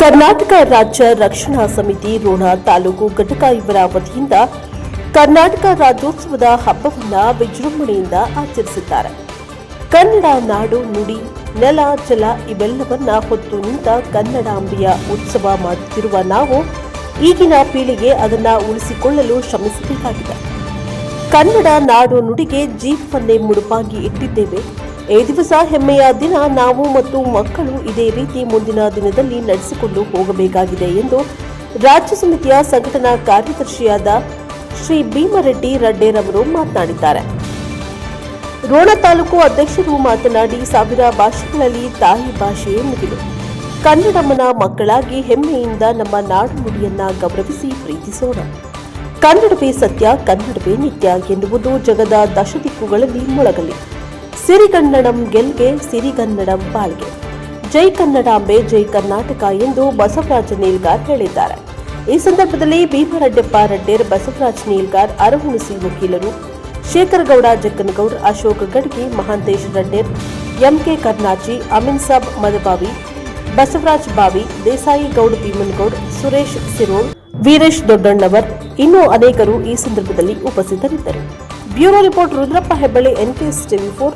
ಕರ್ನಾಟಕ ರಾಜ್ಯ ರಕ್ಷಣಾ ಸಮಿತಿ ರೋಣ ತಾಲೂಕು ಘಟಕ ಇವರ ವತಿಯಿಂದ ಕರ್ನಾಟಕ ರಾಜ್ಯೋತ್ಸವದ ಹಬ್ಬವನ್ನ ವಿಜೃಂಭಣೆಯಿಂದ ಆಚರಿಸಿದ್ದಾರೆ. ಕನ್ನಡ ನಾಡು ನುಡಿ, ನೆಲ, ಜಲ ಇವೆಲ್ಲವನ್ನ ಹೊತ್ತು ನಿಂತ ಕನ್ನಡಾಂಬೆಯ ಉತ್ಸವ ಮಾಡುತ್ತಿರುವ ನಾವು ಈಗಿನ ಪೀಳಿಗೆ ಅದನ್ನ ಉಳಿಸಿಕೊಳ್ಳಲು ಶ್ರಮಿಸಬೇಕಾಗಿದೆ. ಕನ್ನಡ ನಾಡು ನುಡಿಗೆ ಜೀವವನ್ನೇ ಮುಡುಪಾಗಿ ಇಟ್ಟಿದ್ದೇವೆ. ಈ ದಿವಸ ಹೆಮ್ಮೆಯ ದಿನ. ನಾವು ಮತ್ತು ಮಕ್ಕಳು ಇದೇ ರೀತಿ ಮುಂದಿನ ದಿನದಲ್ಲಿ ನಡೆಸಿಕೊಂಡು ಹೋಗಬೇಕಾಗಿದೆ ಎಂದು ರಾಜ್ಯ ಸಮಿತಿಯ ಸಂಘಟನಾ ಕಾರ್ಯದರ್ಶಿಯಾದ ಶ್ರೀ ಭೀಮರೆಡ್ಡಿ ರಡ್ಡೇರವರು ಮಾತನಾಡಿದ್ದಾರೆ. ರೋಣ ತಾಲೂಕು ಅಧ್ಯಕ್ಷರು ಮಾತನಾಡಿ, ಸಾವಿರ ಭಾಷೆಗಳಲ್ಲಿ ತಾಯಿ ಭಾಷೆಯೇ ಮುಗಿಲು. ಕನ್ನಡಮ್ಮನ ಮಕ್ಕಳಾಗಿ ಹೆಮ್ಮೆಯಿಂದ ನಮ್ಮ ನಾಡು ನುಡಿಯನ್ನ ಗೌರವಿಸಿ ಪ್ರೀತಿಸೋಣ. ಕನ್ನಡವೇ ಸತ್ಯ, ಕನ್ನಡವೇ ನಿತ್ಯ ಎನ್ನುವುದು ಜಗದ ದಶದಿಕ್ಕುಗಳಲ್ಲಿ ಮೊಳಗಲಿ. ಸಿರಿಗನ್ನಡಂ ಗೆಲ್ಗೆ ಸಿರಿಗನ್ನಡಂ ಬಾಳ್ಗೆ ಜೈ ಕನ್ನಡಾಂಬೆ ಜೈ ಕರ್ನಾಟಕ ಎಂದು ಬಸವರಾಜ ನೀಲ್ಗಾರ್ ಹೇಳಿದ್ದಾರೆ. ಈ ಸಂದರ್ಭದಲ್ಲಿ ಭೀಮರಡ್ಡೆಪ್ಪ ರಡ್ಡೇರ್, ಬಸವರಾಜ್ ನೀಲ್ಗಾರ್ ಅರಹುಣಸಿ ವಕೀಲರು, ಶೇಖರಗೌಡ, ಜಕ್ಕನಗೌಡ್, ಅಶೋಕ್ ಗಡ್ಗಿ, ಮಹಾಂತೇಶ್ ರಡ್ಡೇರ್, ಎಂಕೆ ಕರ್ನಾಚಿ ಅಮಿನ್ ಸಾಬ್ ಮದಬಾವಿ ಬಸವರಾಜ್ ಬಾವಿ, ದೇಸಾಯಿ ಗೌಡ್ ಭೀಮನ್ಗೌಡ್ ಸುರೇಶ್ ಸಿರೋಳ್ ವೀರೇಶ್ ದೊಡ್ಡಣ್ಣವರ್ ಇನ್ನೂ ಅನೇಕರು ಈ ಸಂದರ್ಭದಲ್ಲಿ ಉಪಸ್ಥಿತರಿದ್ದರು. bureau report Rudrappa Hebballi NKS TV four